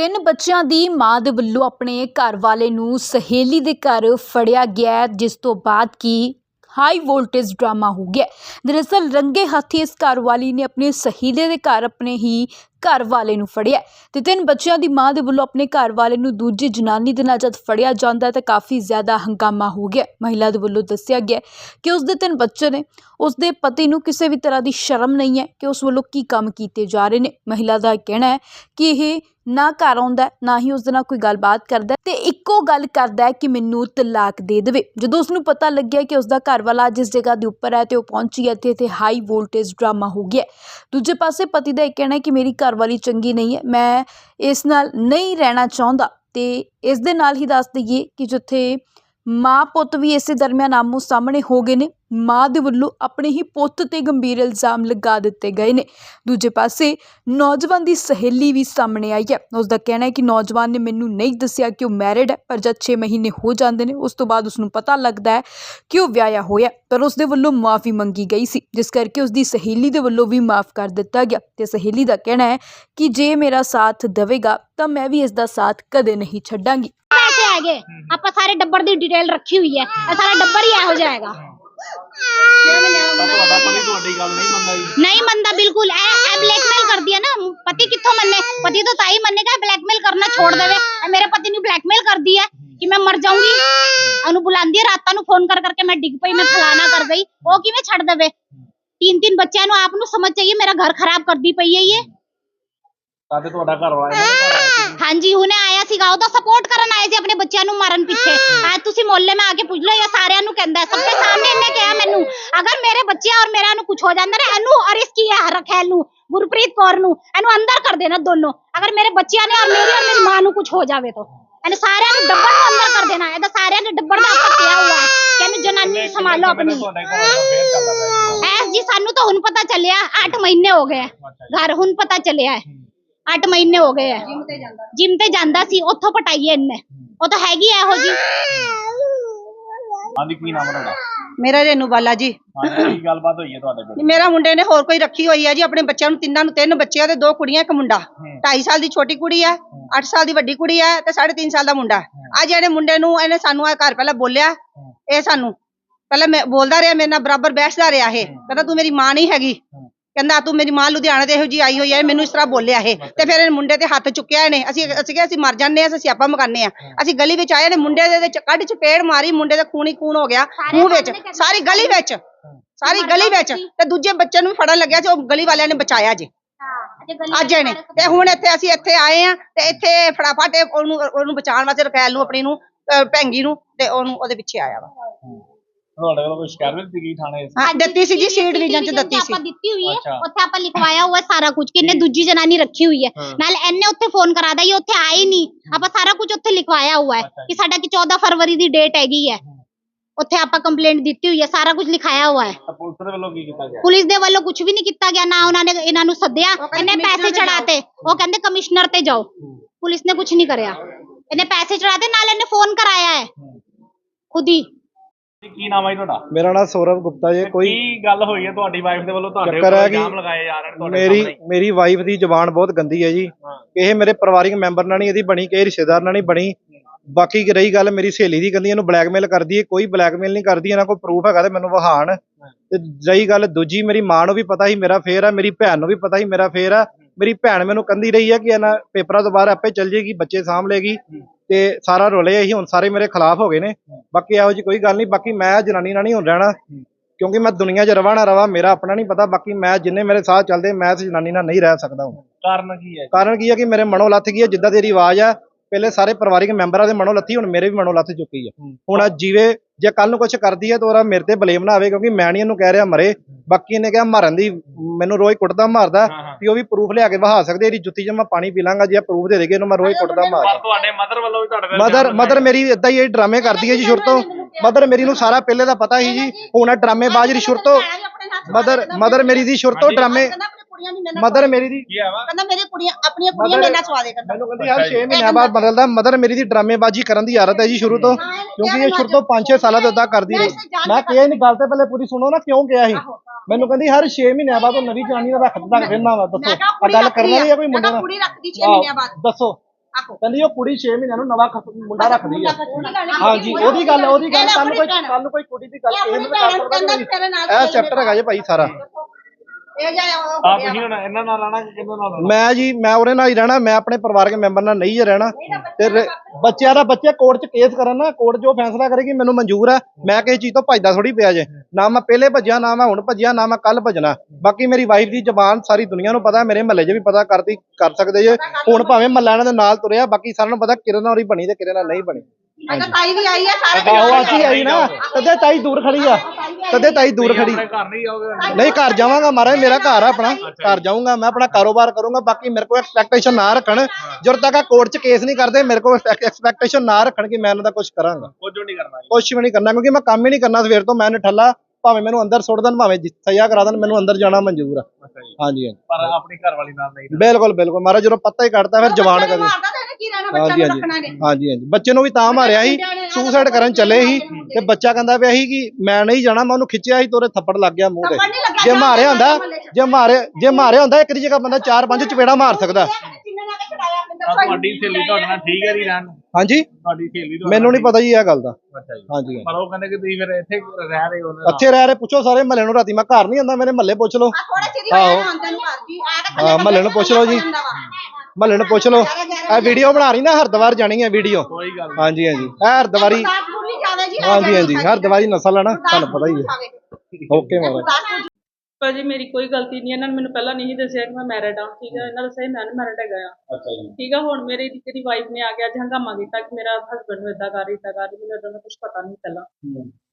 ਤਿੰਨ ਬੱਚਿਆਂ ਦੀ ਮਾਂ ਦੇ ਵੱਲੋਂ ਆਪਣੇ ਘਰ ਵਾਲੇ ਨੂੰ ਸਹੇਲੀ ਦੇ ਘਰ ਫੜਿਆ ਗਿਆ ਹੈ, ਜਿਸ ਤੋਂ ਬਾਅਦ ਕੀ ਹਾਈ ਵੋਲਟੇਜ ਡਰਾਮਾ ਹੋ ਗਿਆ ਹੈ। ਦਰਅਸਲ ਰੰਗੇ ਹੱਥੀ ਇਸ ਘਰ ਵਾਲੀ ਨੇ ਆਪਣੇ ਸਹੇਲੀ ਦੇ ਘਰ ਆਪਣੇ ਹੀ ਘਰ ਵਾਲੇ ਨੂੰ ਫੜਿਆ ਹੈ। ਤੇ ਤਿੰਨ ਬੱਚਿਆਂ ਦੀ ਮਾਂ ਦੇ ਵੱਲੋਂ ਆਪਣੇ ਘਰ ਵਾਲੇ ਨੂੰ ਦੂਜੀ ਜਨਾਨੀ ਦੇ ਨਾਲ ਜਦ ਫੜਿਆ ਜਾਂਦਾ ਤਾਂ ਕਾਫੀ ਜ਼ਿਆਦਾ ਹੰਗਾਮਾ ਹੋ ਗਿਆ ਮਹਿਲਾ ਦੇ ਵੱਲੋਂ ਦੱਸਿਆ ਗਿਆ ਕਿ ਉਸ ਦੇ ਤਿੰਨ ਬੱਚੇ ਨੇ ਉਸ ਦੇ ਪਤੀ ਨੂੰ ਕਿਸੇ ਵੀ ਤਰ੍ਹਾਂ ਦੀ ਸ਼ਰਮ ਨਹੀਂ ਹੈ ਕਿ ਉਸ ਵੱਲੋਂ ਕੀ ਕੰਮ ਕੀਤੇ ਜਾ ਰਹੇ ਨੇ। ਮਹਿਲਾ ਦਾ ਕਹਿਣਾ ਹੈ ਕਿ ਇਹ ਨਾ ਘਰ ਆਉਂਦਾ ਨਾ ਹੀ ਉਸ ਦੇ ਨਾਲ ਕੋਈ ਗੱਲਬਾਤ ਕਰਦਾ ਹੈ ਤੇ ਇੱਕੋ ਗੱਲ ਕਰਦਾ ਹੈ ਕਿ ਮੈਨੂੰ ਤਲਾਕ ਦੇ ਦੇਵੇ। ਜਦੋਂ ਉਸ ਨੂੰ ਪਤਾ ਲੱਗਿਆ ਕਿ ਉਸ ਦਾ ਘਰ ਵਾਲਾ ਜਿਸ ਜਗ੍ਹਾ ਦੇ ਉੱਪਰ ਹੈ ਤੇ ਉਹ ਪਹੁੰਚੀ ਹੈ ਤੇ ਇੱਥੇ ਹਾਈ ਵੋਲਟੇਜ ਡਰਾਮਾ ਹੋ ਗਿਆ ਦੂਜੇ ਪਾਸੇ ਪਤੀ ਦਾ ਇਹ ਕਹਿਣਾ ਹੈ ਕਿ ਮੇਰੀ ਘਰ ਘਰਵਾਲੀ ਚੰਗੀ ਨਹੀਂ ਹੈ। ਮੈਂ ਇਸ ਨਾਲ ਨਹੀਂ ਰਹਿਣਾ ਚਾਹੁੰਦਾ ਅਤੇ ਇਸ ਦੇ ਨਾਲ ਹੀ ਦੱਸ ਦੇਈਏ ਕਿ ਜਿੱਥੇ ਮਾਂ ਪੁੱਤ ਵੀ ਇਸੇ ਦਰਮਿਆਨ ਆਮੋ ਸਾਹਮਣੇ ਹੋ ਗਏ ਨੇ। ਮਾਂ ਦੇ ਵੱਲੋਂ ਆਪਣੇ ਹੀ ਪੁੱਤ ਤੇ ਗੰਭੀਰ ਇਲਜ਼ਾਮ ਲਗਾ ਦਿੱਤੇ ਗਏ ਨੇ। ਦੂਜੇ ਪਾਸੇ ਨੌਜਵਾਨ ਦੀ ਸਹੇਲੀ ਵੀ ਸਾਹਮਣੇ ਆਈ ਹੈ। ਉਸ ਦਾ ਕਹਿਣਾ ਹੈ ਕਿ ਨੌਜਵਾਨ ਨੇ ਮੈਨੂੰ ਨਹੀਂ ਦੱਸਿਆ ਕਿ ਉਹ ਮੈਰਿਡ ਹੈ, ਪਰ ਜਦ 6 ਮਹੀਨੇ ਹੋ ਜਾਂਦੇ ਨੇ, ਉਸ ਤੋਂ ਬਾਅਦ ਉਸ ਨੂੰ ਪਤਾ ਲੱਗਦਾ ਹੈ ਕਿ ਉਹ ਵਿਆਹਿਆ ਹੋਇਆ ਪਰ ਉਸ ਦੇ ਵੱਲੋਂ ਮਾਫੀ ਮੰਗੀ ਗਈ ਸੀ, ਜਿਸ ਕਰਕੇ ਉਸ ਦੀ ਸਹੇਲੀ ਦੇ ਵੱਲੋਂ ਵੀ ਮਾਫ ਕਰ ਦਿੱਤਾ ਗਿਆ। ਤੇ ਸਹੇਲੀ ਦਾ ਕਹਿਣਾ ਹੈ ਕਿ ਜੇ ਮੇਰਾ ਸਾਥ ਦੇਵੇਗਾ, ਤਾਂ ਮੈਂ ਵੀ ਇਸ ਦਾ ਸਾਥ ਕਦੇ ਨਹੀਂ ਛੱਡਾਂਗੀ। ਹੈਗੇ। ਆਪਾਂ ਸਾਰੇ ਡੱਬਰ ਦੀ ਡਿਟੇਲ ਰੱਖੀ ਹੋਈ ਹੈ। ਇਹ ਸਾਰਾ ਡੱਬਰ ਹੀ ਇਹੋ ਜਿਹਾ ਹੈਗਾ। ਤਾਂ ਤੁਹਾਡਾ ਪਤੀ ਤੁਹਾਡੀ ਗੱਲ ਨਹੀਂ ਮੰਨਦਾ ਜੀ ਨਹੀਂ ਮੰਨਦਾ ਬਿਲਕੁਲ। ਇਹ ਇਹ ਬਲੈਕਮੇਲ ਕਰਦੀ ਹੈ ਨਾ। ਪਤੀ ਕਿੱਥੋਂ ਮੰਨੇ? ਪਤੀ ਤਾਂ ਤਾਈ ਮੰਨੇਗਾ ਬਲੈਕਮੇਲ ਕਰਨਾ ਛੋੜ ਦੇਵੇ। ਇਹ ਮੇਰੇ ਪਤੀ ਨੂੰ ਬਲੈਕਮੇਲ ਕਰਦੀ ਹੈ ਕਿ ਮੈਂ ਮਰ ਜਾਊਂਗੀ। ਉਹਨੂੰ ਬੁਲਾਉਂਦੀ ਹੈ ਰਾਤਾਂ ਨੂੰ ਫੋਨ ਕਰ ਕਰਕੇ ਮੈਂ ਡਿੱਗ ਪਈ ਮੈਂ ਫਲਾਣਾ ਕਰ ਗਈ। ਉਹ ਕਿਵੇਂ ਛੱਡ ਦੇਵੇ? ਤਿੰਨ ਤਿੰਨ ਬੱਚਿਆਂ ਨੂੰ ਆਪ ਨੂੰ ਸਮਝ ਚਾਹੀਏ ਮੇਰਾ ਘਰ ਖਰਾਬ ਕਰਦੀ ਪਈ ਹੈ ਇਹ। ਤਾਂ ਤੇ ਤੁਹਾਡਾ ਘਰ ਵਾਲਾ ਇਹਨਾਂ ਦੇ ਘਰ ਆਇਆ ਸੀ। ਹਾਂਜੀ ਹੁਣੇ ਆਇਆ ਸੀਗਾ ਉਹਦਾ ਸਪੋਰਟ ਕਰਨ ਆਏ ਸੀ ਆਪਣੇ ਬੱਚਿਆਂ ਨੂੰ ਮਾਰਨ ਪਿੱਛੇ ਆ ਤੁਸੀਂ ਮੁਹੱਲੇ ਮੈਂ ਆ ਕੇ ਪੁੱਛ ਲਓ ਇਹ ਸਾਰਿਆਂ ਨੂੰ ਕਹਿੰਦਾ ਹੈ। ਸਭ ਦੇ ਸਾਹਮਣੇ ਇਹਨੇ ਕਿਹਾ ਮੈਨੂੰ ਅਗਰ ਮੇਰੇ ਬੱਚੇ ਔਰ ਮੇਰਾ ਨੂੰ ਕੁਝ ਹੋ ਜਾਂਦਾ ਨਾ ਇਹਨੂੰ ਅਰਿਸ ਕੀ ਹੈ ਰਖੈਲ ਨੂੰ ਗੁਰਪ੍ਰੀਤ ਕੌਰ ਨੂੰ ਇਹਨੂੰ ਅੰਦਰ ਕਰ ਦੇਣਾ ਦੋਨੋਂ ਅਗਰ ਮੇਰੇ ਬੱਚਿਆਂ ਨੇ ਔਰ ਮੇਰੀ ਔਰ ਮੇਰੀ ਮਾਂ ਨੂੰ ਕੁਝ ਹੋ ਜਾਵੇ ਤਾਂ ਇਹਨੇ ਸਾਰਿਆਂ ਨੂੰ ਡੱਬਰ ਨੂੰ ਅੰਦਰ ਕਰ ਦੇਣਾ ਇਹਦਾ ਸਾਰਿਆਂ ਨੇ ਡੱਬਰ ਦਾ ਆਪਾ ਪਿਆ ਹੋਇਆ ਹੈ ਕਿ ਇਹਨੂੰ ਜਨਾਨੀ ਨੂੰ ਸੰਭਾਲੋ ਆਪਣੀ ਐਸ ਜੀ ਸਾਨੂੰ ਤਾਂ ਹੁਣ ਪਤਾ ਚੱਲਿਆ 8 ਮਹੀਨੇ ਹੋ ਗਏ ਹੈ। ਘਰ ਹੁਣ ਪਤਾ ਚੱਲਿਆ ਹੈ 8 ਮਹੀਨੇ ਹੋ ਗਏ ਹੈ ਜਿਮ ਤੇ ਜਾਂਦਾ। ਜਿਮ ਤੇ ਜਾਂਦਾ ਸੀ ਉੱਥੋਂ ਪਟਾਈ ਹੈ ਇਹਨੇ। ਉਹ ਤਾਂ ਹੈਗੀ ਹੈ ਇਹੋ ਜੀ ਹਾਂਜੀ ਕੀ ਨਾਮ ਹੈ ਤੁਹਾਡਾ? ਮੇਰਾ ਰੇਨੂ ਬਾਲਾ ਜੀ। ਹਾਂ ਕੀ ਗੱਲਬਾਤ ਹੋਈ ਹੈ ਤੁਹਾਡੇ ਕੋਲ? ਮੇਰਾ ਮੁੰਡੇ ਨੇ ਹੋਰ ਕੋਈ ਰੱਖੀ ਹੋਈ ਹੈ ਜੀ ਆਪਣੇ ਬੱਚਿਆਂ ਨੂੰ ਤਿੰਨਾਂ ਨੂੰ ਤਿੰਨ ਬੱਚੇ ਆ ਤੇ ਦੋ ਕੁੜੀਆਂ ਇੱਕ ਮੁੰਡਾ। 2.5 ਸਾਲ ਦੀ ਛੋਟੀ ਕੁੜੀ ਹੈ। 8 ਸਾਲ ਦੀ ਵੱਡੀ ਕੁੜੀ ਹੈ ਤੇ 3.5 ਸਾਲ ਦਾ ਮੁੰਡਾ। ਆ ਜਿਹੜੇ ਮੁੰਡੇ ਨੂੰ ਇਹਨੇ ਸਾਨੂੰ ਆ ਘਰ ਪਹਿਲਾਂ ਬੋਲਿਆ ਇਹ ਸਾਨੂੰ। ਪਹਿਲਾਂ ਮੈਂ ਬੋਲਦਾ ਰਿਹਾ ਮੇਰੇ ਨਾਲ ਬਰਾਬਰ ਬੈਠਦਾ ਰਿਹਾ ਇਹ। ਕਹਿੰਦਾ ਤੂੰ ਮੇਰੀ ਮਾਂ ਨਹੀਂ ਹੈਗੀ। ਕਹਿੰਦਾ ਤੂੰ ਮੇਰੀ ਮਾਂ ਲੁਧਿਆਣਾ ਤੇ ਇਹੋ ਜੀ ਆਈ ਹੋਈ ਹੈ ਮੈਨੂੰ ਇਸ ਤਰ੍ਹਾਂ ਬੋਲਿਆ ਇਹ। ਤੇ ਫਿਰ ਇਹ ਮੁੰਡੇ ਤੇ ਹੱਥ ਚੁੱਕਿਆ ਇਹਨੇ। ਅਸੀਂ ਅਸੀਂ ਕਿਹਾ ਅਸੀਂ ਮਰ ਜਾਂਦੇ ਆ ਅਸੀਂ ਸਿਆਪਾ ਮਕਾਨੇ ਆ ਅਸੀਂ ਗਲੀ ਵਿੱਚ ਆਏ ਨੇ ਮੁੰਡੇ ਦੇ ਵਿੱਚ ਕੱਢ ਚਪੇੜ ਮਾਰੀ ਮੁੰਡੇ ਦਾ ਖੂਨ ਹੀ ਖੂਨ ਹੋ ਗਿਆ ਮੂੰਹ ਵਿੱਚ ਸਾਰੀ ਗਲੀ ਵਿੱਚ ਸਾਰੀ ਗਲੀ ਵਿੱਚ। ਤੇ ਦੂਜੇ ਬੱਚੇ ਨੂੰ ਵੀ ਫੜਨ ਲੱਗਿਆ ਸੀ ਉਹ ਗਲੀ ਵਾਲਿਆਂ ਨੇ ਬਚਾਇਆ ਜੀ। ਅੱਜ ਇਹਨੇ। ਤੇ ਹੁਣ ਇੱਥੇ ਅਸੀਂ ਇੱਥੇ ਆਏ ਆ ਤੇ ਇੱਥੇ ਫਟਾਫਟ ਉਹਨੂੰ ਉਹਨੂੰ ਬਚਾਉਣ ਵਾਸਤੇ ਰਕੈਲ ਨੂੰ ਆਪਣੀ ਨੂੰ ਭੈਂਗੀ ਨੂੰ ਤੇ ਉਹਨੂੰ ਉਹਦੇ ਪਿੱਛੇ ਆਇਆ ਵਾ। ਤੁਹਾਡੇ ਕੋਲ ਕੋਈ ਸ਼ਿਕਾਇਤ ਵੀ ਦਿੱਤੀ ਗਈ ਥਾਣੇ ਹਾਂ ਦਿੱਤੀ ਸੀ ਜੀ ਸੀ ਡਿਵੀਜ਼ਨ ਚ ਦਿੱਤੀ ਸੀ ਆਪਾਂ ਦਿੱਤੀ ਹੋਈ ਹੈ ਅੱਛਾ। ਉੱਥੇ ਆਪਾਂ ਲਿਖਵਾਇਆ ਹੋਇਆ ਸਾਰਾ ਕੁਝ ਕਿੰਨੇ ਦੂਜੀ ਜਨਾਨੀ ਰੱਖੀ ਹੋਈ ਹੈ। ਹਾਂ। ਨਾਲ ਇਹਨੇ ਉੱਥੇ ਫੋਨ ਕਰਾਦਾ ਇਹ ਉੱਥੇ ਆਏ ਨਹੀਂ। ਆਪਾਂ ਸਾਰਾ ਕੁਝ ਉੱਥੇ ਲਿਖਵਾਇਆ ਹੋਇਆ ਹੈ ਅੱਛਾ ਕਿ ਸਾਡਾ ਕਿ 14 ਫਰਵਰੀ ਦੀ ਡੇਟ ਹੈਗੀ ਹੈ। ਉੱਥੇ ਆਪਾਂ ਕੰਪਲੇਂਟ ਦਿੱਤੀ ਹੋਈ ਹੈ ਸਾਰਾ ਕੁਝ ਲਿਖਾਇਆ ਹੋਇਆ ਹੈ। ਤਾਂ ਪੁਲਿਸ ਦੇ ਵੱਲੋਂ ਕੀ ਕੀਤਾ ਗਿਆ? ਪੁਲਿਸ ਦੇ ਵੱਲੋਂ ਕੁਝ ਵੀ ਨਹੀਂ ਕੀਤਾ ਗਿਆ ਨਾ ਉਹਨਾਂ ਨੇ ਇਹਨਾਂ ਨੂੰ ਸੱਦਿਆ ਇਹਨੇ ਪੈਸੇ ਚੜਾਤੇ ਉਹ ਕਹਿੰਦੇ ਕਮਿਸ਼ਨਰ ਤੇ ਜਾਓ। ਪੁਲਿਸ ਨੇ ਕੁਝ ਨਹੀਂ ਕਰਿਆ। ਇਹਨੇ ਪੈਸੇ ਚੜਾਤੇ ਨਾਲ ਇਹਨੇ ਫੋਨ ਕਰਾਇਆ ਹੈ। ਖੁਦ ਹੀ। ਕੀ ਨਾਮ ਹੈ ਤੁਹਾਡਾ? ਮੇਰਾ ਨਾਮ ਸੌਰਵ ਗੁਪਤਾ ਜੀ ਕੋਈ ਕੀ ਗੱਲ ਹੋਈ ਹੈ ਤੁਹਾਡੀ ਵਾਈਫ ਦੇ ਵੱਲੋਂ? ਤੁਹਾਡੇ ਕਿ ਇਲਜ਼ਾਮ ਲਗਾਏ ਜਾ ਰਹੇ ਤੁਹਾਡੇ ਮੇਰੀ ਮੇਰੀ ਵਾਈਫ ਦੀ ਜ਼ੁਬਾਨ ਬਹੁਤ ਗੰਦੀ ਹੈ ਜੀ। ਇਹ ਮੇਰੇ ਪਰਿਵਾਰਿਕ ਮੈਂਬਰ ਨਾਲ ਨਹੀਂ ਇਹਦੀ ਬਣੀ ਕਿਸੇ ਰਿਸ਼ਤੇਦਾਰ ਨਾਲ ਨਹੀਂ ਬਣੀ। ਬਾਕੀ ਕਿ ਰਹੀ ਗੱਲ ਮੇਰੀ ਸਹੇਲੀ ਦੀ ਕਹਿੰਦੀ ਇਹਨੂੰ ਬਲੈਕਮੇਲ ਕਰਦੀ ਹੈ ਕੋਈ ਬਲੈਕਮੇਲ ਨਹੀਂ ਕਰਦੀ ਇਹਨਾਂ ਕੋਲ ਪ੍ਰੂਫ ਹੈਗਾ ਤੇ ਮੈਨੂੰ ਵਹਾਣ। ਤੇ ਰਹੀ ਗੱਲ ਦੂਜੀ ਮੇਰੀ ਮਾਂ ਨੂੰ ਵੀ ਪਤਾ ਸੀ ਮੇਰਾ ਫੇਰ ਆ ਮੇਰੀ ਭੈਣ ਨੂੰ ਵੀ ਪਤਾ ਸੀ ਮੇਰਾ ਫੇਰ ਆ। ਮੇਰੀ ਭੈਣ ਮੈਨੂੰ ਕੰਦੀ ਰਹੀ ਹੈ ਕਿ ਇਹਨਾਂ ਪੇਪਰਾਂ ਤੋਂ ਬਾਅਦ ਆਪੇ ਚੱਲ ਜੇਗੀ ਬੱਚੇ ਸਾਂਭ ਲੇਗੀ। ਤੇ ਸਾਰਾ ਰੋਲੇ ਅਸੀਂ ਹੁਣ ਸਾਰੇ ਮੇਰੇ ਖਿਲਾਫ ਹੋ ਗਏ ਨੇ। ਬਾਕੀ ਇਹੋ ਜੀ ਕੋਈ ਗੱਲ ਨਹੀਂ ਬਾਕੀ ਮੈਂ ਜਨਾਨੀ ਨਾਲ ਨਹੀਂ ਹੁਣ ਰਹਿਣਾ। ਕਿਉਂਕਿ ਮੈਂ ਦੁਨੀਆ 'ਚ ਰਵਾਂ ਨਾ ਰਵਾਂ ਮੇਰਾ ਆਪਣਾ ਨਹੀਂ ਪਤਾ। ਬਾਕੀ ਮੈਂ ਜਿੰਨੇ ਮੇਰੇ ਸਾਹ ਚੱਲਦੇ ਮੈਂ ਇਸ ਜਨਾਨੀ ਨਾਲ ਨਹੀਂ ਰਹਿ ਸਕਦਾ ਹੁਣ। ਕਾਰਨ ਕੀ ਹੈ ਕਾਰਨ ਕੀ ਹੈ ਕਿ ਮੇਰੇ ਮਨੋਂ ਲੱਥ ਗਈ ਹੈ? ਜਿੱਦਾਂ ਤੇਰੀ ਆਵਾਜ਼ ਆ ਪਹਿਲੇ ਸਾਰੇ ਪਰਿਵਾਰਿਕ ਮੈਂਬਰਾਂ ਦੇ ਮਨੋਂ ਲੱਥੀ ਹੁਣ ਮੇਰੇ ਵੀ ਮਨੋਂ ਲੱਥ ਚੁੱਕੀ ਹੈ। ਹੁਣ ਅੱਜ ਜੀਵੇ ਜੇ ਕੱਲ ਨੂੰ ਕੁਝ ਕਰਦੀ ਹੈ ਤਾਂ ਉਹਦਾ ਮੇਰੇ ਤੇ ਬਲੇਮ ਨਾ ਆਵੇ ਕਿਉਂਕਿ ਮੈਂ ਨਹੀਂ ਇਹਨੂੰ ਕਹਿ ਰਿਹਾ ਮਰੇ। ਬਾਕੀ ਇਹਨੇ ਕਿਹਾ ਮਾਰਨ ਦੀ ਮੈਨੂੰ ਰੋਜ਼ ਕੁੱਟਦਾ ਮਾਰਦਾ। ਵੀ ਉਹ ਵੀ ਪ੍ਰੂਫ ਲਿਆ ਕੇ ਵਹਾ ਸਕਦੇ ਇਹਦੀ ਜੁੱਤੀ 'ਚ ਮੈਂ ਪਾਣੀ ਪੀ ਲਾਂਗਾ ਜੇ ਪ੍ਰੂਫ ਦੇ ਦੇਗੇ ਇਹਨੂੰ ਮੈਂ ਰੋਜ਼ ਕੁੱਟਦਾ ਮਾਰਦਾ। ਤੁਹਾਡੇ ਮਦਰ ਵੱਲੋਂ ਵੀ ਤੁਹਾਡੇ ਮਦਰ ਮਦਰ ਮੇਰੀ ਇਦਾਂ ਹੀ ਇਹ ਡਰਾਮੇ ਕਰਦੀ ਹੈ ਜੀ ਸ਼ੁਰੂ ਤੋਂ ਮਦਰ ਮੇਰੀ ਨੂੰ ਸਾਰਾ ਪਹਿਲੇ ਦਾ ਪਤਾ ਸੀ ਜੀ ਹੁਣ ਇਹ ਡਰਾਮੇਬਾਜ਼ ਦੀ ਸ਼ੁਰੂ ਤੋਂ ਮਦਰ ਮਦਰ ਮੇਰੀ ਦੀ ਸ਼ੁਰੂ ਤੋਂ ਡਰਾਮੇ ਕੁੜੀਆਂ ਨਹੀਂ ਮੇਰੇ ਨਾਲ ਮਦਰ ਮੇਰੀ ਦੀ ਕੀ ਹੈ ਕਹਿੰਦਾ ਮੇਰੀ ਕੁੜੀਆਂ ਆਪਣੀਆਂ ਕੁੜੀਆਂ ਮੇਰੇ ਨਾਲ ਸਵਾਦੇ ਕਰਦਾ। ਮੈਨੂੰ ਕਹਿੰਦੀ ਹਰ 6 ਮਹੀਨਿਆਂ ਬਾਅਦ ਬਦਲਦਾ ਮਦਰ ਮੇਰੀ ਦੀ ਡਰਾਮੇਬਾਜ਼ੀ ਕਰਨ ਦੀ ਆਦਤ ਹੈ ਜੀ ਸ਼ੁਰੂ ਤੋਂ। ਕਿਉਂਕਿ ਇਹ ਸ਼ੁਰੂ ਤੋਂ 5-6 ਸਾਲਾਂ ਤੋਂ ਇਦਾਂ ਕਰਦੀ ਰਹੀ। ਮੈਂ ਕਿਹਾ ਨਹੀਂ ਗੱਲ ਤੇ ਪਹਿਲੇ ਪੂਰੀ ਸੁਣੋ ਨਾ ਕਿਉਂ ਕਿਹਾ ਸੀ? ਮੈਨੂੰ ਕਹਿੰਦੀ ਹਰ 6 ਮਹੀਨਿਆਂ ਬਾਅਦ ਉਹ ਨਵੀਂ ਜਨਾਨੀ ਦਾ ਰੱਖ ਰੱਖ ਦਿੰਦਾ ਵਾ ਦੱਸੋ। ਆ ਗੱਲ ਕਰਨਾ ਵੀ ਆ ਕੋਈ ਮੁੰਡੇ ਨਾਲ? ਕੁੜੀ ਰੱਖਦੀ 6 ਮਹੀਨਿਆਂ ਬਾਅਦ। ਦੱਸੋ। ਆਹੋ। ਕਹਿੰਦੀ ਉਹ ਕੁੜੀ 6 ਮਹੀਨਿਆਂ ਨੂੰ ਨਵਾਂ ਮੁੰਡਾ ਰੱਖਦੀ ਆ। ਹਾਂਜੀ ਉਹਦੀ ਗੱਲ ਉਹਦੀ ਗੱਲ ਕੱਲ ਕੋਈ ਕੱਲ ਨੂੰ ਕੋਈ ਕੁੜੀ ਦੀ ਗੱਲ ਕਿਸੇ ਨੂੰ ਵੀ ਕਰ ਸਕਦਾ ਕਹਿੰਦਾ ਕਿ ਤੇਰੇ ਨਾਲ ਇਹ ਚੈਪਟਰ ਹੈਗਾ ਜੀ ਭਾਈ ਸਾਰਾ। ਇਹ ਜਾ ਉਹ ਆ ਤੁਸੀਂ ਹੁਣ ਇਹਨਾਂ ਨਾਲ ਰਹਿਣਾ ਕਿ ਕਿਹਦੇ ਨਾਲ ਰਹਿਣਾ ਮੈਂ ਜੀ ਮੈਂ ਉਹਦੇ ਨਾਲ ਹੀ ਰਹਿਣਾ ਮੈਂ ਆਪਣੇ ਪਰਿਵਾਰਕ ਮੈਂਬਰ ਨਾਲ ਨਹੀਂ ਰਹਿਣਾ। ਤੇ ਰ- ਬੱਚਿਆਂ ਦਾ ਬੱਚੇ ਕੋਰਟ 'ਚ ਕੇਸ ਕਰਨ ਨਾ ਕੋਰਟ ਜੋ ਫੈਸਲਾ ਕਰੇਗੀ ਮੈਨੂੰ ਮਨਜ਼ੂਰ ਹੈ ਮੈਂ ਕਿਸੇ ਚੀਜ਼ ਤੋਂ ਭੱਜਦਾ ਥੋੜੀ ਪਿਆ ਜੇ। ਨਾ ਮੈਂ ਪਹਿਲੇ ਭੱਜਿਆ ਨਾ ਮੈਂ ਹੁਣ ਭੱਜਿਆ ਨਾ ਮੈਂ ਕੱਲ ਭੱਜਣਾ। ਬਾਕੀ ਮੇਰੀ ਵਾਈਫ ਦੀ ਜ਼ਬਾਨ ਸਾਰੀ ਦੁਨੀਆ ਨੂੰ ਪਤਾ ਮੇਰੇ ਮਹੱਲੇ 'ਚ ਵੀ ਪਤਾ ਕਰਦੀ ਕਰ ਸਕਦੇ ਜੇ। ਹੁਣ ਭਾਵੇਂ ਮਹੱਲਾ ਇਹਨਾਂ ਦੇ ਨਾਲ ਤੁਰਿਆ ਬਾਕੀ ਸਾਰਿਆਂ ਨੂੰ ਪਤਾ ਕਿਰਨ ਨਾਲ ਹੀ ਬਣੀ ਤੇ ਕਿਰਨ ਨਾਲ ਨਹੀਂ ਬਣੀ। ਤਾਈ ਵੀ ਆਈ ਆ ਸਾਰੇ ਆਹੋ ਅੱਜ ਹੀ ਆਈ ਨਾ। ਤਦੇ ਤਾਈ ਦੂਰ ਖੜੀ ਆ। ਤਦੇ ਤਾਈ ਦੂਰ ਖੜੀ। ਆਪਣੇ ਘਰ ਨਹੀਂ ਘਰ ਜਾਵਾਂਗਾ ਮਹਾਰਾਜ ਮੇਰਾ ਘਰ ਆ ਆਪਣਾ। ਘਰ ਜਾਊਂਗਾ ਮੈਂ ਆਪਣਾ ਕਾਰੋਬਾਰ ਕਰੂੰਗਾ। ਬਾਕੀ ਮੇਰੇ ਕੋਲ ਐਕਸਪੈਕਟੇਸ਼ਨ ਨਾ ਰੱਖਣ। ਜਦੋਂ ਤੱਕ ਆ ਕੋਰਟ 'ਚ ਕੇਸ ਨਹੀਂ ਕਰਦੇ ਮੇਰੇ ਕੋਲ ਐਕਸਪੈਕਟੇਸ਼ਨ ਨਾ ਰੱਖਣ ਕਿ ਮੈਂ ਇਹਨਾਂ ਦਾ ਕੁਝ ਕਰਾਂਗਾ। ਕੁਝ ਨਹੀਂ ਕਰਨਾ ਕੁਝ ਵੀ ਨਹੀਂ ਕਰਨਾ ਕਿਉਂਕਿ ਮੈਂ ਕੰਮ ਹੀ ਨਹੀਂ ਕਰਨਾ ਸਵੇਰ ਤੋਂ ਮੈਂ ਠੱਲਾ। ਭਾਵੇਂ ਮੈਨੂੰ ਅੰਦਰ ਸੁੱਟ ਦੇਣ ਭਾਵੇਂ ਸਜ਼ਾ ਕਰਾ ਦੇਣ ਮੈਨੂੰ ਅੰਦਰ ਜਾਣਾ ਮਨਜ਼ੂਰ ਆ। ਅੱਛਾ ਜੀ। ਹਾਂਜੀ ਹਾਂਜੀ। ਪਰ ਆਪਣੀ ਘਰ ਵਾਲੀ ਨਾਲ ਨਹੀਂ ਬਿਲਕੁਲ ਬਿਲਕੁਲ। ਮਹਾਰਾਜ ਜਦੋਂ ਪੱਤਾ ਹੀ ਕੱਢਤਾ ਫਿਰ ਜਵਾਨ ਕਦੇ। ਮਾਰਦਾ ਤਾਂ ਇਹਨੇ ਕੀ ਰਹਿਣਾ ਬੱਚਾ ਹਾਂਜੀ ਨੂੰ ਹਾਂਜੀ। ਹਾਂਜੀ ਹਾਂਜੀ। ਬੱਚੇ ਨੂੰ ਵੀ ਤਾਂ ਮਾਰਿਆ ਸੀ ਸੁਸਾਈਡ ਕਰਨ ਚੱਲੇ ਸੀ ਤੇ ਬੱਚਾ ਕਹਿੰਦਾ ਪਿਆ ਸੀ ਕਿ ਮੈਂ ਨਹੀਂ ਜਾਣਾ ਮੈਂ ਉਹਨੂੰ ਖਿੱਚਿਆ ਸੀ ਤੋਰੇ ਥੱਪੜ ਲੱਗ ਗਿਆ ਮੂੰਹ ਤੇ। ਥੱਪੜ ਨਹੀਂ ਲੱਗਿਆ, ਜੇ ਮਾਰਿਆ ਹੁੰਦਾ। ਜੇ ਮਾਰੇ ਜੇ ਮਾਰਿਆ ਹੁੰਦਾ ਇੱਕ ਦੀ ਜਗ੍ਹਾ ਬੰਦਾ ਚਾਰ ਪੰਜ ਚਪੇੜਾ ਮਾਰ ਸਕਦਾ ਚਿੰਨਾ ਲਾ ਕੇ ਛਡਾਇਆ ਮੈਨੂੰ ਤਾਂ ਤੁਹਾਡੀ ਸਹੇਲੀ ਤੁਹਾਡੇ ਨਾਲ ਠੀਕ ਹੈ ਜੀ ਰਹਿਣ ਨੂੰ? ਹਾਂਜੀ। ਤੁਹਾਡੀ ਸਹੇਲੀ ਤੁਹਾਡੇ ਮੈਨੂੰ ਨਾਲ ਨਹੀਂ ਪਤਾ ਜੀ ਇਹ ਗੱਲ ਦਾ? ਅੱਛਾ ਜੀ। ਹਾਂਜੀ। ਪਰ ਉਹ ਕਹਿੰਦੇ ਕਿ ਤੁਸੀਂ ਫਿਰ ਇੱਥੇ ਰਹਿ ਰਹੇ ਹੋ ਨਾਲ। ਇੱਥੇ ਰਹਿ ਰਹੇ ਪੁੱਛੋ ਸਾਰੇ ਮਹੱਲੇ ਨੂੰ ਰਾਤੀ ਮੈਂ ਘਰ ਨਹੀਂ ਆਉਂਦਾ ਮੇਰੇ ਮਹੱਲੇ ਪੁੱਛ ਲਓ। ਥੋੜਾ ਚਿਰ ਹੀ ਹੋਇਆ ਆਉਂਦੇ ਨੂੰ ਘਰ ਜੀ ਆ ਤਾਂ ਹਾਂ, ਮਹੱਲੇ ਨੂੰ ਪੁੱਛ ਲਓ ਜੀ। ਮਹੱਲੇ ਨੂੰ ਪੁੱਛ ਲਓ। ਇਹ ਵੀਡੀਓ ਬਣਾ ਰਹੀ ਨਾ ਹਰਦਵਾਰ ਜਾਣੀ ਹੈ ਵੀਡੀਓ ਕੋਈ ਗੱਲ ਨਹੀਂ। ਹਾਂਜੀ ਹਾਂਜੀ। ਇਹ ਹਰਦਵਾਰੀ ਜਾਵੇ ਜੀ ਹਾਂਜੀ ਹਾਂਜੀ। ਹਰਦਵਾਰੀ ਨਸਲ ਹੈ ਨਾ ਤੁਹਾਨੂੰ ਪਤਾ ਹੀ ਹੈ। ਓਕੇ ਮਹਾਰਾਜ ਭਾਜੀ ਮੇਰੀ ਕੋਈ ਗਲਤੀ ਨਹੀਂ ਇਹਨਾਂ ਨੇ ਮੈਨੂੰ ਪਹਿਲਾਂ ਨਹੀਂ ਦੱਸਿਆ ਕਿ ਮੈਂ ਮੈਰਿਡ ਹਾਂ ਠੀਕ ਹੈ ਇਹਨਾਂ ਦਾ ਸਹੀ ਮੈਂ ਮੈਰਿਡ ਹੈਗਾ ਆ। ਅੱਛਾ ਜੀ। ਠੀਕ ਹੈ ਹੁਣ ਮੇਰੀ ਜਿਹੜੀ ਵਾਈਫ ਨੇ ਆ ਕੇ ਅੱਜ ਹੰਗਾਮਾ ਕੀਤਾ ਕਿ ਮੇਰਾ ਹਸਬੰਡ ਨੂੰ ਇਦਾਂ ਕਰ ਰਹੀ ਇਦਾਂ ਕਰ ਰਹੀ ਮੈਨੂੰ ਇਦਾਂ ਦਾ ਕੁਝ ਪਤਾ ਨਹੀਂ ਪਹਿਲਾਂ।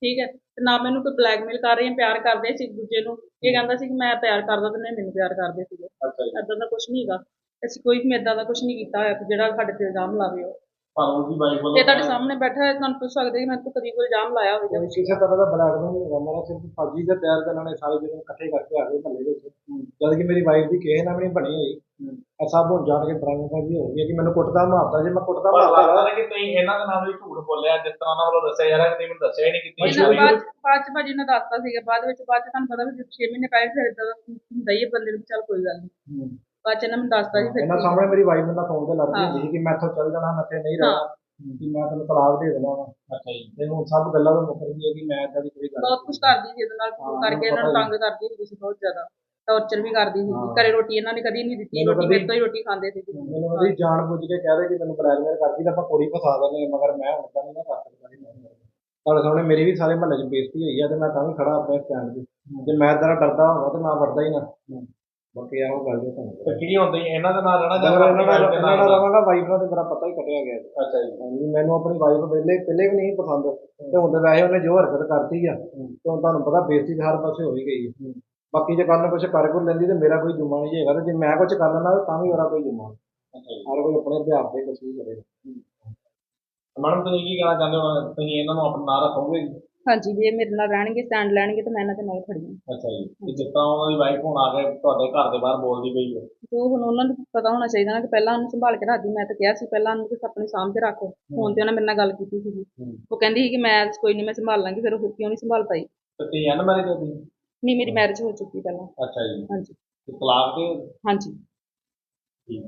ਠੀਕ ਹੈ ਤੇ ਨਾ ਮੈਨੂੰ ਕੋਈ ਬਲੈਕਮੇਲ ਕਰ ਰਹੇ ਆ ਪਿਆਰ ਕਰਦੇ ਸੀ ਇੱਕ ਦੂਜੇ ਨੂੰ। ਇਹ ਕਹਿੰਦਾ ਸੀ ਕਿ ਮੈਂ ਪਿਆਰ ਕਰਦਾ ਤੇ ਨਹੀਂ ਮੈਨੂੰ ਪਿਆਰ ਕਰਦੇ ਸੀਗੇ। ਅੱਛਾ ਜੀ। ਇਦਾਂ ਦਾ ਕੁਝ ਨਹੀਂ ਹੈਗਾ। ਅਸੀਂ ਕੋਈ ਵੀ ਇਦਾਂ ਦਾ ਕੁਝ ਨਹੀਂ ਕੀਤਾ ਹੋਇਆ ਕਿ ਜਿਹੜਾ ਸਾਡੇ ਤੇ ਇਲਜ਼ਾਮ ਲਾਵੇ ਉਹ। ਪਰ ਉਹਦੀ ਵਾਈਫ ਵੱਲੋਂ ਇਹ ਤੁਹਾਡੇ ਸਾਹਮਣੇ ਬੈਠਾ ਹੈ ਤੁਹਾਨੂੰ ਪੁੱਛ ਸਕਦੇ ਕਿ ਮੈਂ ਤੋਂ ਕਦੀ ਕੋਈ ਇਲਜ਼ਾਮ ਲਾਇਆ ਹੋਵੇ ਜਾਂ। ਕਿਸੇ ਤਰ੍ਹਾਂ ਦਾ ਬਲੈਕਮੇਲ ਨਹੀਂ ਹੈਗਾ ਮੇਰਾ ਸਿਰਫ ਫੌਜੀ ਦੇ ਤਿਆਰ ਦੇ ਨਾਲ ਸਾਰੇ ਜਿਹੜੇ ਇਕੱਠੇ ਕਰਕੇ ਆ ਗਏ ਮਹੱਲੇ ਵਿੱਚ। ਜਦ ਕਿ ਮੇਰੀ ਵਾਈਫ ਦੀ ਕਿਸੇ ਨਾਲ ਵੀ ਨਹੀਂ ਬਣੀ ਹੋਈ। ਇਹ ਸਭ ਹੁਣ ਜਾਣ ਕੇ ਡਰਾਮੇ ਬਾਜੀ ਹੋ ਗਈ ਹੈ ਕਿ ਮੈਨੂੰ ਕੁੱਟਦਾ ਮਾਰਦਾ ਜੇ ਮੈਂ ਕੁੱਟਦਾ ਪਰ ਮਾਰਦਾ। ਲੱਗਦਾ ਨਾ ਕਿ ਤੁਸੀਂ ਇਹਨਾਂ ਦੇ ਨਾਲ ਵੀ ਝੂਠ ਬੋਲਿਆ ਜਿਸ ਤਰ੍ਹਾਂ ਉਹਨਾਂ ਵੱਲੋਂ ਦੱਸਿਆ ਯਾਰ ਕਿ ਮੈਨੂੰ ਦੱਸਿਆ ਹੀ ਨਹੀਂ ਕੀਤੀ ਇਹਨਾਂ ਬਾਅਦ ਬਾਅਦ ਚ ਭਾਜੀ ਨੇ ਦੱਸਤਾ ਸੀਗਾ ਬਾਅਦ ਵਿੱਚ ਬਾਅਦ ਚ ਤੁਹਾਨੂੰ ਪਤਾ ਵੀ 6 ਮਹੀਨੇ ਪਹਿਲੇ ਫਿਰ ਇਦਾਂ ਦਾ ਹੁੰਦਾ ਹੀ ਹੈ ਬੰਦੇ ਨੂੰ ਵੀ ਚੱਲ ਕੋਈ ਗੱਲ ਨਹੀਂ ਬਾਅਦ ਚ ਇਹਨਾਂ ਮੈਨੂੰ ਦੱਸਤਾ ਸੀ ਫਿਰ ਇਹਨਾਂ ਸਾਹਮਣੇ ਮੇਰੀ ਵਾਈਫ ਨਾਲ ਫੋਨ ਤੇ ਲੜਦੀ ਹੁੰਦੀ ਸੀ ਕਿ ਮੈਂ ਇੱਥੋਂ ਚੱਲ ਜਾਣਾ ਮੈਂ ਇੱਥੇ ਨਹੀਂ ਰਹਿਣਾ। ਕਿ ਮੈਂ ਤੈਨੂੰ ਤਲਾਕ ਦੇ ਦੇਣਾ ਵਾ। ਅੱਛਾ ਜੀ। ਤੇ ਹੁਣ ਸਭ ਗੱਲਾਂ ਤੋਂ ਮੁੱਕਰ ਗਈ ਹੈ ਕਿ ਮੈਂ ਏਦਾਂ ਦੀ ਕੋਈ ਗੱਲ ਬਹੁਤ ਕੁਝ ਕਰਦੀ ਸੀ ਇਹਦੇ ਨਾਲ ਫੋਨ ਕਰਕੇ ਇਹਨਾਂ ਨੂੰ ਤੰਗ ਕਰਦੀ ਹੁੰਦੀ ਸੀ ਬਹੁਤ ਜ਼ਿਆਦਾ। ਟੌਰਚਰ ਵੀ ਕਰਦੀ ਸੀ ਘਰੇ ਰੋਟੀ ਇਹਨਾਂ ਨੇ ਕਦੀ ਨਹੀਂ ਦਿੱਤੀ ਮੈਨੂੰ ਰੋਟੀ ਕਦੀ- ਮੇਰੇ ਤੋਂ ਹੀ ਰੋਟੀ ਖਾਂਦੇ ਸੀ। ਮੈਨੂੰ ਉਹਦੀ ਜਾਣ ਬੁੱਝ ਕੇ ਕਹਿ ਦੇ ਕਿ ਮੈਨੂੰ ਬਲੈਕਮੇਲ ਕਰਦੀ ਤਾਂ ਆਪਾਂ ਕੁੜੀ ਫਸਾ ਦਿੰਦੇ ਹਾਂ, ਮਗਰ ਮੈਂ ਹੁਣ ਤਾਂ ਨਹੀਂ ਨਾ ਕਰ ਸਕਦਾ ਜੀ ਤੁਹਾਡੇ ਸਾਹਮਣੇ ਮੇਰੀ ਵੀ ਸਾਰੇ ਮਹੱਲੇ 'ਚ ਬੇਇੱਜ਼ਤੀ ਹੋਈ ਆ ਤੇ ਮੈਂ ਤਾਂ ਵੀ ਖੜਾ ਆਪਣੇ ਸਟੈਂਡ ਤੇ। ਜੇ ਮੈਂ ਤੇਰਾ ਡਰਦਾ ਹੁੰਦਾ ਤੇ ਮੈਂ ਵੜਦਾ ਹੀ ਨਾ। ਬਾਕੀ ਇਹੋ ਗੱਲ ਦੇ ਤੁਹਾਨੂੰ ਤੇ ਕੀ ਹੁੰਦਾ ਜੀ ਇਹਨਾਂ ਦੇ ਨਾਲ ਰਹਿਣਾ ਜਾਂ ਆਪਣੀ ਇਹਨਾਂ ਨਾਲ ਦੇ ਇਹਨਾਂ ਨਾਲ ਰਵਾਂਗਾ ਵਾਈਫ ਨਾਲ ਤੇ ਮੇਰਾ ਪਤਾ ਹੀ ਕੱਟਿਆ ਗਿਆ ਜੀ। ਅੱਛਾ ਜੀ। ਹਾਂਜੀ ਮੈਨੂੰ ਆਪਣੀ ਵਾਈਫ ਪਹਿਲੇ ਪਹਿਲੇ ਵੀ ਨਹੀਂ ਪਸੰਦ। ਤੇ ਹੁਣ ਤੇ ਵੈਸੇ ਉਹਨੇ ਜੋ ਹਰਕਤ ਕਰਤੀ ਆ ਤੇ ਹੁਣ ਤੁਹਾਨੂੰ ਪਤਾ ਬੇਇੱਜ਼ਤੀ ਤਾਂ ਹਰ ਪਾਸੇ ਹੋ ਹੀ ਗਈ ਹੈ। ਬਾਕੀ ਜੇ ਕੱਲ ਨੂੰ ਕੁਝ ਕਰ ਕੁਰ ਲੈਂਦੀ ਤੇ ਮੇਰਾ ਕੋਈ ਜੁਮਾ ਨਹੀਂ ਹੈਗਾ ਤੇ ਜੇ ਮੈਂ ਕੁਝ ਕਰ ਲੈਣਾ ਤਾਂ ਵੀ ਮੇਰਾ ਕੋਈ ਜੁਮਾ ਅੱਛਾ ਜੀ। ਹਰ ਕੋਈ ਆਪਣੇ ਅਭਿਆਸ ਕੁਝ ਵੀ ਕਰੇਗਾ ਮੈਡਮ ਤੁਸੀਂ ਕੀ ਕਹਿਣਾ ਚਾਹੁੰਦੇ ਹੋ? ਤੁਸੀਂ ਇਹਨਾਂ ਨੂੰ ਆਪਣਾ ਨਾਂ ਰੱਖੋਗੇ ਜੀ? ਹਾਂਜੀ ਵੀ ਮੇਰੇ ਨਾਲ ਰਹਿਣਗੇ ਸਟੈਂਡ ਲੈਣਗੇ ਤਾਂ ਮੈਂ ਇਹਨਾਂ ਦੇ ਨਾਲ ਖੜੀ ਹਾਂ। ਅੱਛਾ ਜੀ। ਤੇ ਜਿੱਦਾਂ ਉਹਨਾਂ ਦੀ ਵਾਈਫ ਹੁਣ ਆ ਕੇ ਤੁਹਾਡੇ ਘਰ ਦੇ ਬਾਹਰ ਬੋਲਦੀ ਪਈ ਹੈ। ਜੋ ਹੁਣ ਉਹਨਾਂ ਨੂੰ ਪਤਾ ਹੋਣਾ ਚਾਹੀਦਾ ਨਾ ਕਿ ਪਹਿਲਾਂ ਉਹਨੂੰ ਸੰਭਾਲ ਕੇ ਰੱਖਦੀ। ਮੈਂ ਤਾਂ ਕਿਹਾ ਸੀ ਪਹਿਲਾਂ ਉਹਨੂੰ ਕਿ ਆਪਣੀ ਸਾਂਭ ਰੱਖੋ। ਫੋਨ ਤੇ ਉਹਨਾਂ ਮੇਰੇ ਨਾਲ ਗੱਲ ਕੀਤੀ ਸੀਗੀ। ਉਹ ਕਹਿੰਦੀ ਸੀ ਕਿ ਮੈਂ ਕੋਈ ਨਹੀਂ ਮੈਂ ਸੰਭਾਲ ਲਾਂਗੀ ਫਿਰ ਉਹ ਕਿਉਂ ਨਹੀਂ ਸੰਭਾਲ ਪਾਈ? ਤੇ ਅਨ ਮੈਰਿਜ ਹੋਈ ਨਹੀਂ ਮੇਰੀ ਮੈਰਿਜ ਹੋ ਚੁੱਕੀ ਪਹਿਲਾਂ। ਅੱਛਾ ਜੀ। ਹਾਂਜੀ। ਤੇ ਤਲਾਕ ਤੇ ਹਾਂਜੀ। ਠੀਕ